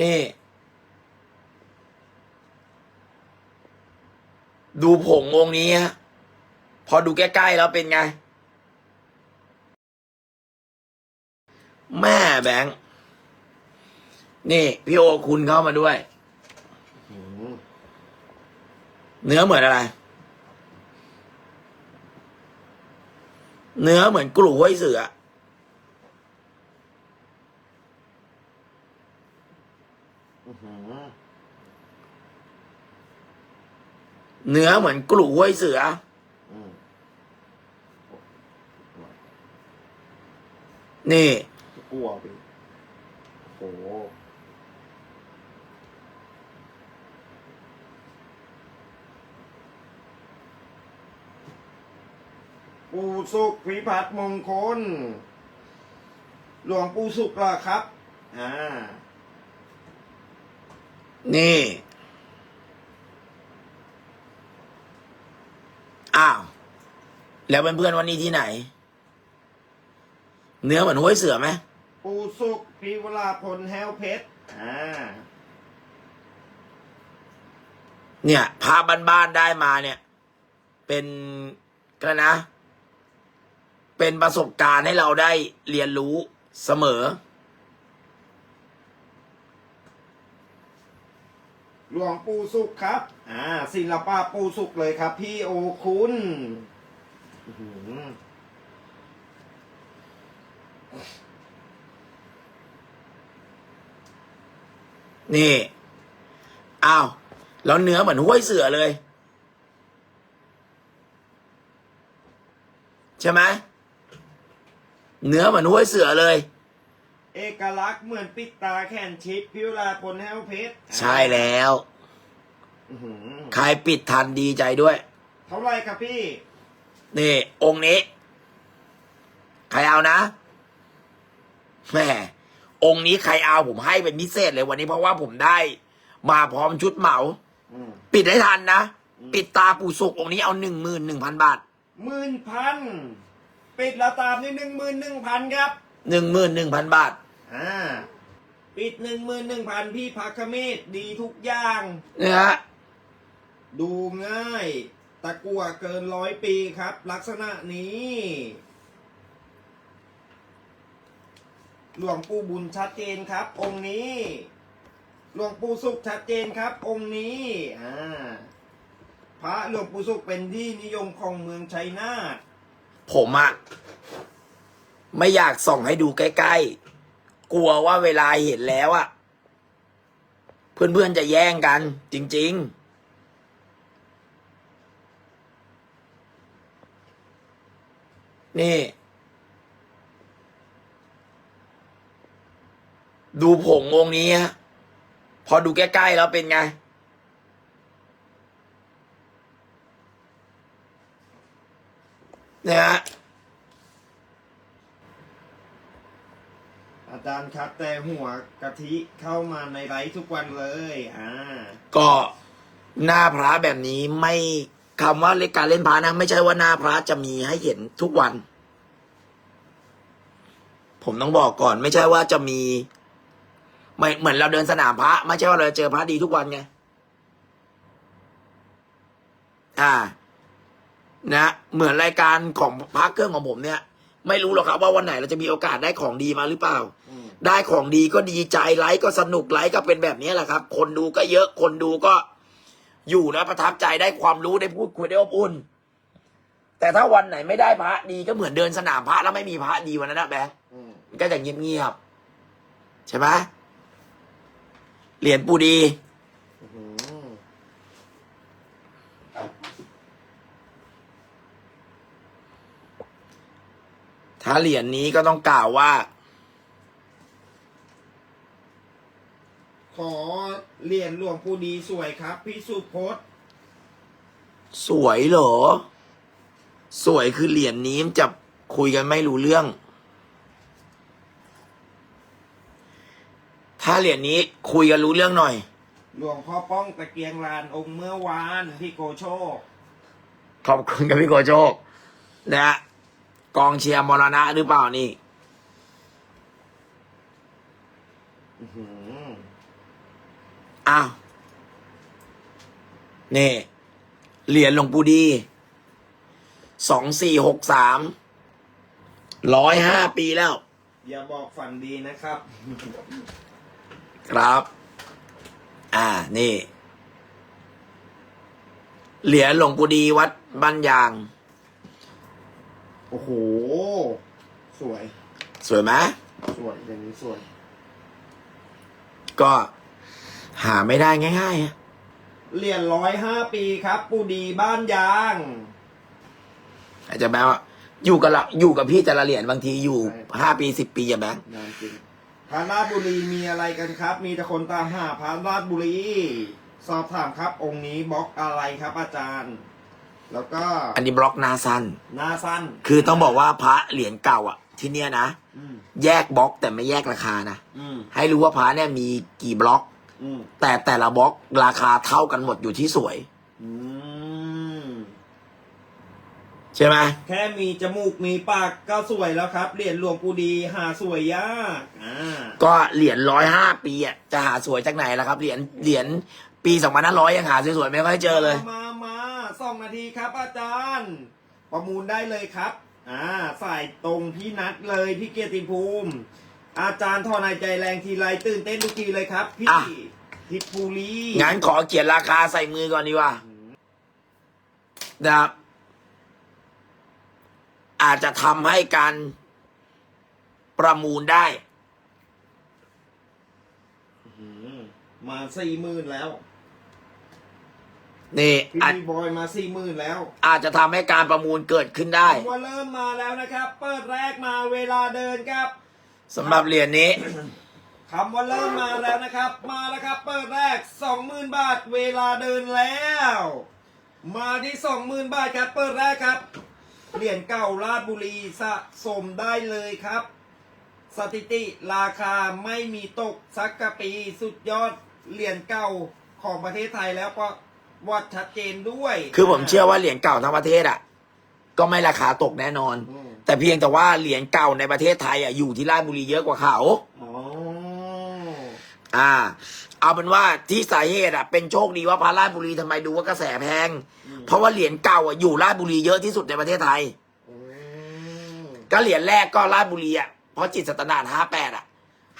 นี่ ดูผงองค์นี้ฮะพอดูใกล้ๆแล้วเป็นไง แม่แบงค์นี่ พี่โอคุณเข้ามาด้วย เนื้อเหมือนอะไร เนื้อเหมือนกลุ่ห้ยเสืออหือ เนื้อเหมือนกลุ่ห้วยเสืออืมนี่ กลัวไปโอ้โหปู่สุขพิพัฒน์มงคล หลวงปู่สุขล่ะครับ อ่า นี่ อ้าว แล้วเพื่อนๆวันนี้ที่ไหน เนื้อเหมือนห้วยเสือไหมปู่สุขพิวราพลแฮวเพชรอ่าเนี่ยพาบ้านๆได้มาเนี่ย เป็นก็นะ เป็นประสบการณ์ให้เราได้เรียนรู้เสมอ หลวงปู่สุขครับ อ่า ศิลปะปู่สุขเลยครับ พี่โอคุณนี่ อ้าว แล้วเนื้อเหมือนห้วยเสือเลย ใช่ไหมเนื้อเหมือนห้วยเสือเลย เอกลักษณ์เหมือนปิดตาแขนชิดพิวราพลแฮวเพชรใช่แล้วอื้อหือใครปิดทันดีใจด้วย เท่าไหรครับพี่ นี่ องค์นี้ ใครเอานะแหม่องค์นี้ใครเอาผมให้เป็นพิเศษเลยวันนี้เพราะว่าผมได้ มาพร้อมชุดเหมา อืม ปิดให้ทันนะ อืม ปิดตาปู่สุกองค์นี้เอาหนึ่งหมื่นหนึ่งพันบาทหมื่นพันปิดแล้วตามนี่หนึ่งหมื่นหนึ่งพันครับ หนึ่งหมื่นหนึ่งพันบาท อ่า ปิดหนึ่งหมื่นหนึ่งพันพี่พักขมิดดีทุกอย่างนะฮะดูง่าย ตะกั่วเกินร้อยปีครับ ลักษณะนี้ หลวงปู่บุญชัดเจนครับ องค์นี้ หลวงปู่สุขชัดเจนครับ องค์นี้ อ่า พระหลวงปู่สุขเป็นที่นิยมของเมืองชัยนาท ผมอะไม่อยากส่องให้ดูใกล้ ๆ กลัวว่าเวลาเห็นแล้วอะเพื่อนๆจะแย่งกัน จริง ๆนี่ ดูผงองค์นี้ฮะพอดูใกล้ๆแล้วเป็นไง เนี่ยฮะ อาจารย์ครับแต่หัวกะทิเข้ามาในไลฟ์ทุกวันเลยอ่าก็หน้าพระแบบนี้ไม่คำว่าเล่นการเล่นพระนะ ไม่ใช่ว่าหน้าพระจะมีให้เห็นทุกวัน ผมต้องบอกก่อน ไม่ใช่ว่าจะมีไม่เหมือนเราเดินสนามพระ ไม่ใช่ว่าเราเจอพระดีทุกวันไงอ่า นะ เหมือนรายการของพระเครื่องของผมเนี่ย ไม่รู้หรอกครับว่าวันไหนเราจะมีโอกาสได้ของดีมาหรือเปล่า ได้ของดีก็ดีใจไลฟ์ก็สนุกไลฟ์ก็เป็นแบบนี้แหละครับ คนดูก็เยอะคนดูก็อยู่นะประทับใจได้ความรู้ได้พูดคุยได้อบอุ่น แต่ถ้าวันไหนไม่ได้พระดีก็เหมือนเดินสนามพระแล้วไม่มีพระดีวันนั้นนะแบงค์อืมมันก็จะเงียบๆใช่ไหมเหรียญปูดีอื้อหือถ้าเหรียญนี้ก็ต้องกล่าวว่า ขอเรียนหล วงปู่ดีสวยครับ พี่สุพจน์สวยเหรอ สวยคือเหรียญนี้มันจะคุยกันไม่รู้เรื่อง ถ้าเหรียญนี้คุยกันรู้เรื่องหน่อย หลวงพ่อป้องตะเกียงลานองค์เมื่อวานพี่โกโชคขอบคุณครับพี่โกโจกนะฮะกองเชียร์มรณะหรือเปล่านี่ อื้อหือ อ้าวนี่เหรียญหลวงปู่ดีสองสี่หกสามร้อยห้าปีแล้ว อย่าบอกฝันดีนะครับ ครับ อ่า นี่ เหรียญหลวงปู่ดีวัดบ้านยาง โอ้โห สวย สวยไหมสวยอย่างนี้สวย ก็ หาไม่ได้ง่ายๆอะเหรียญร้อยห้าปีครับ ปูดีบ้านยาง อาจจะแม้ว่าอยู่กับเราอยู่กับพี่แต่ละเหรียญบางทีอยู่ใช่ ห้าปีสิบปีอย่าแบงค์นานจริงพระราชบุรีมีอะไรกันครับ มีแต่คนตามหาพระราชบุรี สอบถามครับ องค์นี้บล็อกอะไรครับอาจารย์ แล้วก็อันนี้บล็อกหนาสั้น หน้าสั้นคือต้องบอกว่าพระเหรียญเก่าอะ ที่เนี้ยนะ อืมแยกบล็อกแต่ไม่แยกราคานะ อืมให้รู้ว่าพระเนี่ยมีกี่บล็อก อืมแต่แต่ละบล็อกราคาเท่ากันหมดอยู่ที่สวย อืมใช่ไหมแค่มีจมูกมีปากก็สวยแล้วครับเหรียญหลวงปู่ดีหาสวยยากอ่าก็เหรียญร้อยห้าปีอะจะหาสวยจากไหนล่ะครับ เหรียญเหรียญปีสองพันห้าร้อยยังหาสวยๆไม่ค่อยเจอเลย มามาสองนาทีครับ อาจารย์ ประมูลได้เลยครับ อ่าสายตรงพี่นัดเลยพี่เกียรติภูมิ อาจารย์ทอนายใจแรงทีไรตื่นเต้นทุกทีเลยครับ พี่อะ ทิพภูรีงั้นขอเขียนราคาใส่มือก่อนดีกว่านะครับ อาจจะทำให้การประมูลได้ อืมมาสี่หมื่นแล้วนี่พี่อาจบอยมาสี่หมื่นแล้วอาจจะทำให้การประมูลเกิดขึ้นได้ ว่าเริ่มมาแล้วนะครับ เปิดแรกมาเวลาเดินครับ สำหรับเหรียญนี้ คำว่าเริ่มมาแล้วนะครับ มาแล้วครับ เปิดแรกสองหมื่นบาทเวลาเดินแล้ว มาที่สองหมื่นบาทครับ เปิดแรกครับ เหรียญเก่าราชบุรีสะสมได้เลยครับ สถิติราคาไม่มีตกสักกะปีสุดยอดเหรียญเก่าของประเทศไทยแล้วก็วัดชัดเจนด้วย คือผมเชื่อว่าเหรียญเก่าทั้งประเทศอะ ก็ไม่ราคาตกแน่นอน อืม แต่เพียงแต่ว่าเหรียญเก่าในประเทศไทยอะอยู่ที่ราชบุรีเยอะกว่าเขา อ๋อ อ่า เอาเป็นว่าที่สาเหตุอะเป็นโชคดีว่าพระราชบุรีทำไมดูว่ากระแสแพงเพราะว่าเหรียญเก่าอะอยู่ราชบุรีเยอะที่สุดในประเทศไทย อืมก็เหรียญแรกก็ราชบุรีอะเพราะจิตสตนดห้าแปดอะ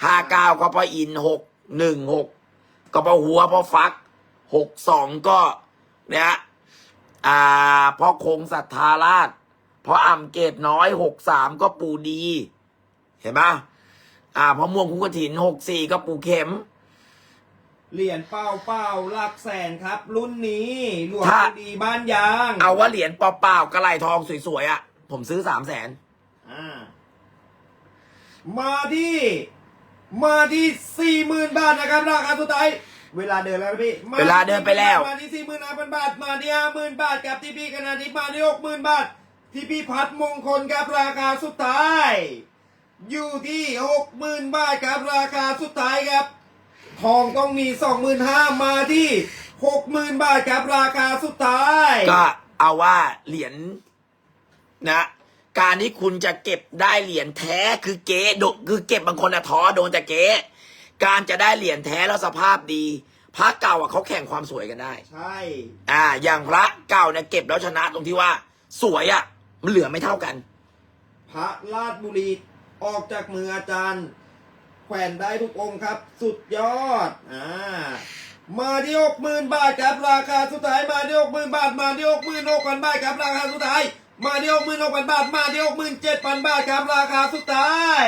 ห้าเก้าก็เพราะอินหกหนึ่งหกก็เพราะหัวเพราะฟักหกสองก็เนี่ยฮะ อ่าเพราะคงศรัทธาราชเพราะอ่ำเกตน้อยหกสามก็ปูดี เห็นปะอ่าเพราะม่วงคุกกระถินหกสี่ก็ปูเข็ม เหรียญเป้าเป้าหลักแสนครับ รุ่นนี้หลวงถ้าปู่ดีบ้านยาง เอาว่าเหรียญเปล่าๆกระไหลทองสวยๆอะ ผมซื้อสามแสนอ่ามาที่ มาที่สี่หมื่นบาทนะครับราคาสุดท้าย เวลาเดินแล้วนะพี่มเวลาเดินไปแล้ว มาที่สี่หมื่นห้าพันบาท มาที่ห้าหมื่นบาทกับที่พี่กนาทิพย์มาที่หกหมื่นบาท ที่พี่พัดมงคลครับราคาสุดท้าย อยู่ที่หกหมื่นบาทครับราคาสุดท้ายครับ ทองต้องมีสองหมื่นห้ามาที่หกหมื่นบาทครับราคาสุดท้าย ก็เอาว่าเหรียญนะ การที่คุณจะเก็บได้เหรียญแท้คือเก๊โดคือเก็บบางคนอะท้อโดนแต่เก๊ การจะได้เหรียญแท้แล้วสภาพดี พระเก่าอะเขาแข่งความสวยกันได้ ใช่ อ่า อย่างพระเก่าเนี่ยเก็บแล้วชนะตรงที่ว่า สวยอะมันเหลือไม่เท่ากัน พระราชบุรีออกจากมืออาจารย์ แขวนได้ทุกองค์ครับ สุดยอด อ่า มาที่หกหมื่นบาทครับราคาสุดท้ายมาที่หกหมื่นบาทมาที่หกหมื่นหกพันบาทครับราคาสุดท้ายมาที่หกหมื่นหกพันบาทมาที่หกหมื่นเจ็ดพันบาทครับราคาสุดท้าย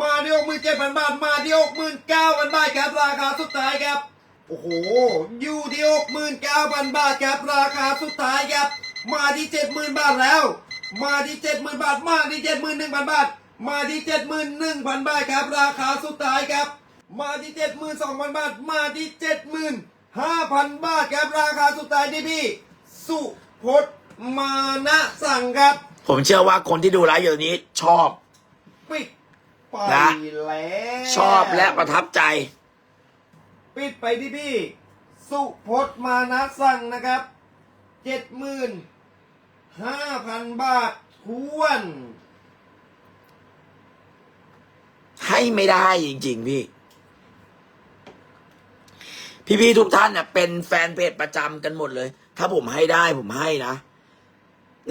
มาที่หกหมื่นเจ็ดพันบาท มาที่หกหมื่นเก้าพันบาทครับราคาสุดท้ายครับ โอ้โห อยู่ที่หกหมื่นเก้าพันบาทครับราคาสุดท้ายครับ มาที่เจ็ดหมื่นบาทแล้ว มาที่เจ็ดหมื่นบาท มาที่เจ็ดหมื่นหนึ่งพันบาท มาที่เจ็ดหมื่นหนึ่งพันบาทครับ ราคาสุดท้ายครับ มาที่เจ็ดหมื่นสองพันบาท มาที่เจ็ดหมื่นห้าพันบาทครับราคาสุดท้ายที่พี่ สุพจน์มานะสั่งครับ ผมเชื่อว่าคนที่ดูไลฟ์อยู่นี้ชอบ ปิด ไปนะแล้วชอบและประทับใจ ปิดไปที่พี่ สุพจน์มานะสั่งนะครับเจ็ดหมื่นห้าพันบาททวน ให้ไม่ได้จริง ๆ พี่ พี่ๆทุกท่านเนี่ยเป็นแฟนเพจประจำกันหมดเลย ถ้าผมให้ได้ผมให้นะ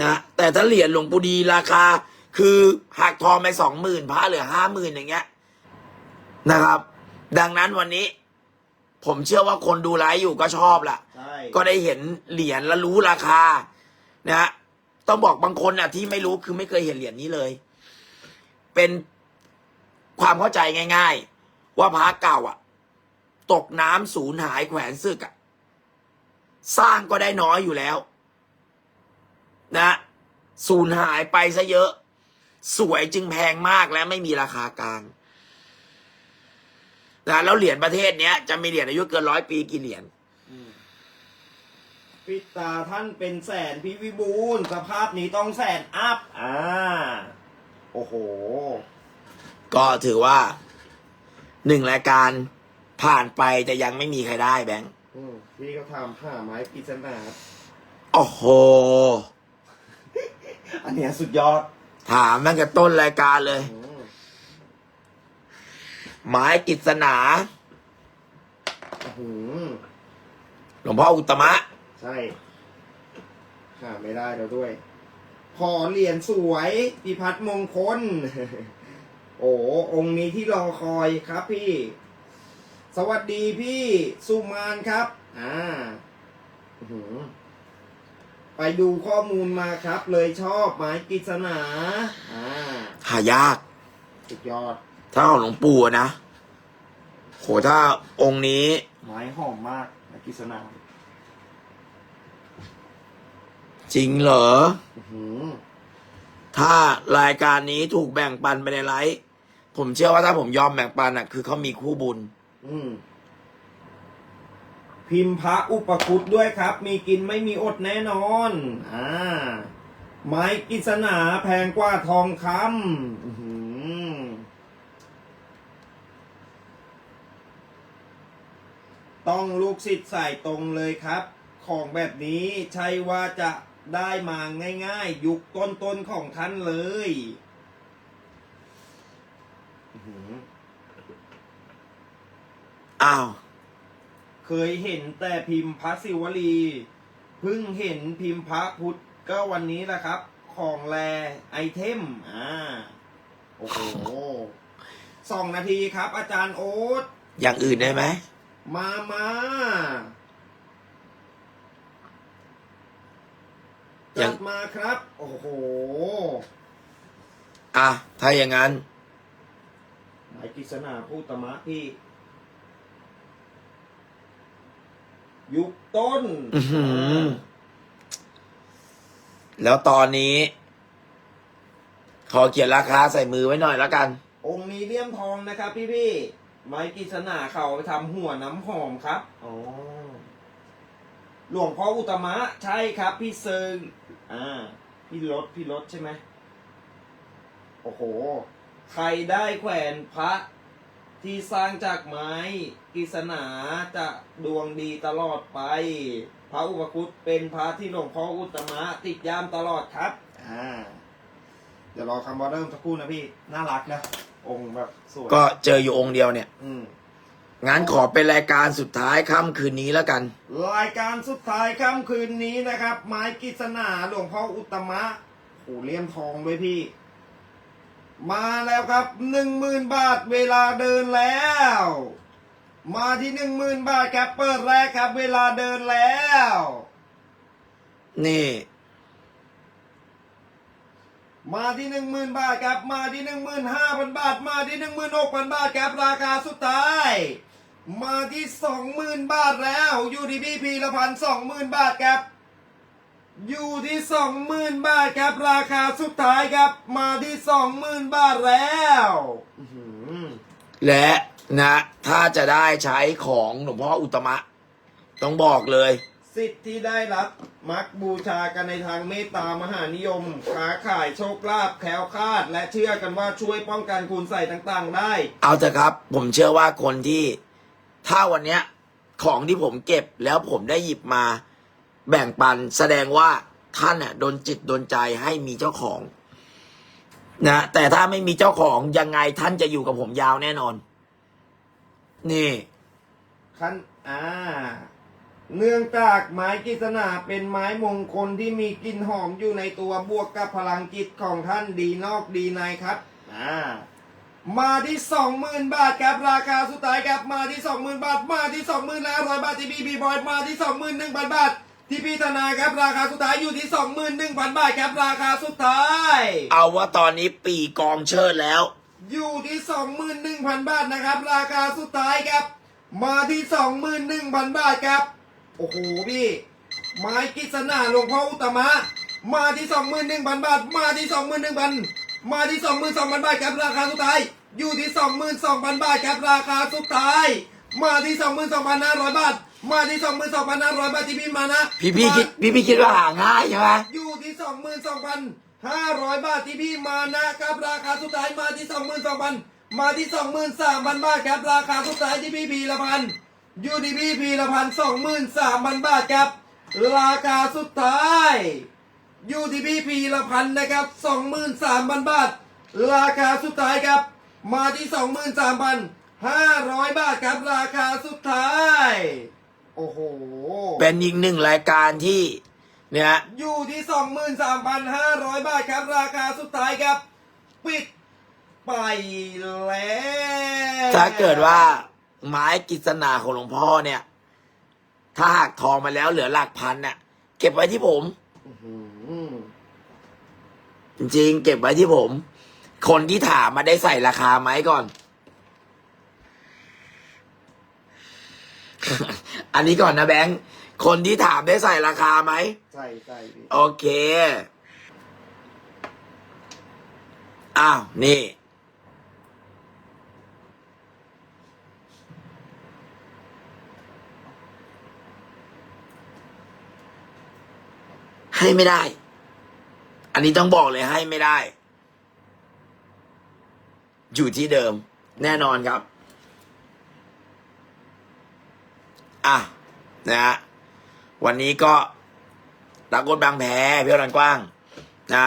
นะแต่ถ้าเหรียญหลวงปู่ดีราคา คือหักทองไปสองหมื่นพระเหลือห้าหมื่นอย่างเงี้ยนะครับ ดังนั้นวันนี้ ผมเชื่อว่าคนดูไลฟ์อยู่ก็ชอบล่ะ ใช่ก็ได้เห็นเหรียญแล้วรู้ราคา นะฮะต้องบอกบางคนอะที่ไม่รู้คือไม่เคยเห็นเหรียญนี้เลย เป็นความเข้าใจง่าย ๆ ว่าพระเก่าอะ ตกน้ำสูญหายแขวนซึกอะ สร้างก็ได้น้อยอยู่แล้ว นะสูญหายไปซะเยอะ สวยจึงแพงมากและไม่มีราคากลางนะแล้วเหรียญประเทศเนี้ยจะมีเหรียญอายุเกินร้อยปีกี่เหรียญอืมปิดตาท่านเป็นแสนพี่วิบูลย์สภาพนี้ต้องแสนอัพอ่าโอ้โห ก็ถือว่าหนึ่งรายการผ่านไปแต่ยังไม่มีใครได้แบงค์อืมพี่เขาทำผ้าไม้ปริศนาโอ้โห อันเนี้ยสุดยอด ถามตั้งแต่ต้นรายการเลยอืมหมายกิษณาอื้อหือหลวงพ่ออุตตมะ ใช่หาไม่ได้แล้วด้วยพอเหรียญสวยพิพัฒน์มงคล โอ้องค์นี้ที่รอคอยครับพี่ สวัสดีพี่ สุมานครับ อ่าอื้อหือ ไปดูข้อมูลมาครับ เลยชอบไม้กฤษณาอ่าหายาก สุดยอด ถ้าของหลวงปู่อะนะโหถ้าองค์นี้ไม้หอมมากไม้กฤษณาจริงเหรอ อื้อหือถ้ารายการนี้ถูกแบ่งปันไปในไลฟ์ผมเชื่อว่าถ้าผมยอมแบ่งปันอะ คือเขามีคู่บุญ อืม พิมพ์พระอุปคุตด้วยครับ มีกินไม่มีอดแน่นอนอ่าไม้กฤษณาแพงกว่าทองคำต้องลูกศิษย์ใส่ตรงเลยครับ ของแบบนี้ใช่ว่าจะได้มาง่ายๆ ยุคต้นๆของท่านเลยอ้าว เคยเห็นแต่พิมพ์พระศิวลีเพิ่งเห็นพิมพ์พระพุทธก็วันนี้แหละครับ ของแลไอเทมอ่าโอ้โหสองนาทีครับ อาจารย์โอ๊ตอย่างอื่นได้ไหมมามายัจังดมาครับ โอ้โห อะ ถ้าอย่างนั้นหมายกิษณาพูตมะพี่ ยุคต้น อื้อหือ แล้วตอนนี้ ขอเขียนราคาใส่มือไว้หน่อยแล้วกัน องค์นี้เลี่ยมทองนะครับ พี่พี่ๆไม้กิษณาเขาไปทำหัวน้ำหอมครับ อ๋อ หลวงพ่ออุตตมะใช่ครับ พี่เซิงอ่า พี่รถพี่รถใช่ไหม โอ้โห ใครได้แขวนพระ ที่สร้างจากไม้กิษณาจะดวงดีตลอดไป พระอุปคุตเป็นพระที่หลวงพ่ออุตตมะติดยามตลอดครับ อ่า เดี๋ยวรอคำว่าเริ่มสักครู่นะพี่ น่ารักนะ องค์แบบสวยก็เจออยู่องค์เดียวเนี่ย อืม งั้นขอเป็นรายการสุดท้ายค่ำคืนนี้แล้วกัน รายการสุดท้ายค่ำคืนนี้นะครับ ไม้กิษณาหลวงพ่ออุตตมะโอ้เลี่ยมทองด้วยพี่ มาแล้วครับหนึ่งหมื่นบาทเวลาเดินแล้ว มาที่หนึ่งหมื่นบาทครับเปิดแรกครับ เวลาเดินแล้ว นี่ มาที่หนึ่งหมื่นบาทครับ มาที่หนึ่งหมื่นห้าพันบาท มาที่หนึ่งหมื่นหกพันบาทครับ ราคาสุดท้าย มาที่สองหมื่นบาทแล้ว อยู่ที่พี่พีละพันสองหมื่นบาทครับ อยู่ที่สองหมื่นบาทครับ ราคาสุดท้ายครับ มาที่สองหมื่นบาทแล้วอื้อหือและนะ ถ้าจะได้ใช้ของหลวงพ่ออุตตมะ ต้องบอกเลย สิทธิ์ที่ได้รับ มักบูชากันในทางเมตตามหานิยมค้าขายโชคลาภแคล้วคลาด และเชื่อกันว่าช่วยป้องกันคุณใส่ต่างๆได้ เอาเถอะครับ ผมเชื่อว่าคนที่ ถ้าวันเนี้ย ของที่ผมเก็บแล้วผมได้หยิบมา แบ่งปันแสดงว่าท่านน่ะโดนจิตโดนใจให้มีเจ้าของ นะแต่ถ้าไม่มีเจ้าของยังไงท่านจะอยู่กับผมยาวแน่นอน นี่คันอ่า เนื่องจากไม้กฤษณาเป็นไม้มงคลที่มีกลิ่นหอมอยู่ในตัวบวกกับพลังจิตของท่านดีนอกดีในครับ อ่า มาที่สองหมื่นบาทครับราคาสุดท้ายครับมาที่สองหมื่นบาท มาที่สองหมื่นแล้วร้อยบาทที่พีบีบอยมาที่สองหมื่นหนึ่งพันบาท ที่พี่ธนาครับราคาสุดท้ายอยู่ที่สองหมื่นหนึ่งพันบาทครับราคาสุดท้าย เอาว่าตอนนี้ปีกองเชิดแล้ว อยู่ที่สองหมื่นหนึ่งพันบาทนะครับ ราคาสุดท้ายครับ มาที่สองหมื่นหนึ่งพันบาทครับ โอ้โหพี่ไม้กิษณาหลวงพ่ออุตตมะมาที่สองหมื่นหนึ่งพันบาท มาที่สองหมื่นหนึ่งพันมาที่สองหมื่นสองพันบาทครับราคาสุดท้าย อยู่ที่สองหมื่นสองพันบาทครับราคาสุดท้าย มาที่สองหมื่นสองพันห้าร้อยบาท มาที่สองหมื่นสองพันห้าร้อยบาทที่พี่มานะพี่พี่คิดพี่พี่คิดว่าหาง่ายใช่ไหมอยู่ที่สองหมื่นสองพันห้าร้อยบาทที่พี่มานะครับราคาสุดท้ายมาที่สองหมื่นสองพันมาที่สองหมื่นสามพันบาทครับราคาสุดท้ายที่พี่พีละพันอยู่ที่พี่พีละพันสองหมื่นสามพันบาทครับ ราคาสุดท้ายอยู่ที่พี่พีละพันนะครับสองหมื่นสามพันบาท ราคาสุดท้ายครับ มาที่สองหมื่นสามพัน ห้าร้อยบาทครับราคาสุดท้าย โอ้โห เป็นอีกหนึ่งรายการที่เนี่ย อยู่ที่สองหมื่นสามพันห้าร้อยบาทครับราคาสุดท้ายครับ ปิดไปแล้วถ้าเกิดว่าไม้กิษณาของหลวงพ่อเนี่ย ถ้าหักทองมาแล้วเหลือหลักพันเนี่ยเก็บไว้ที่ผมอื้อหือจริงๆเก็บไว้ที่ผม คนที่ถามมาได้ใส่ราคาไหมก่อน อันนี้ก่อนนะแบงค์ คนที่ถามได้ใส่ราคาไหมใช่ใช่พี่โอเค อ้าว นี่ ให้ไม่ได้ อันนี้ต้องบอกเลยให้ไม่ได้ อยู่ที่เดิม แน่นอนครับ อะนะฮะวันนี้ก็ตากดบางแพเพี่อรันกว้างนะ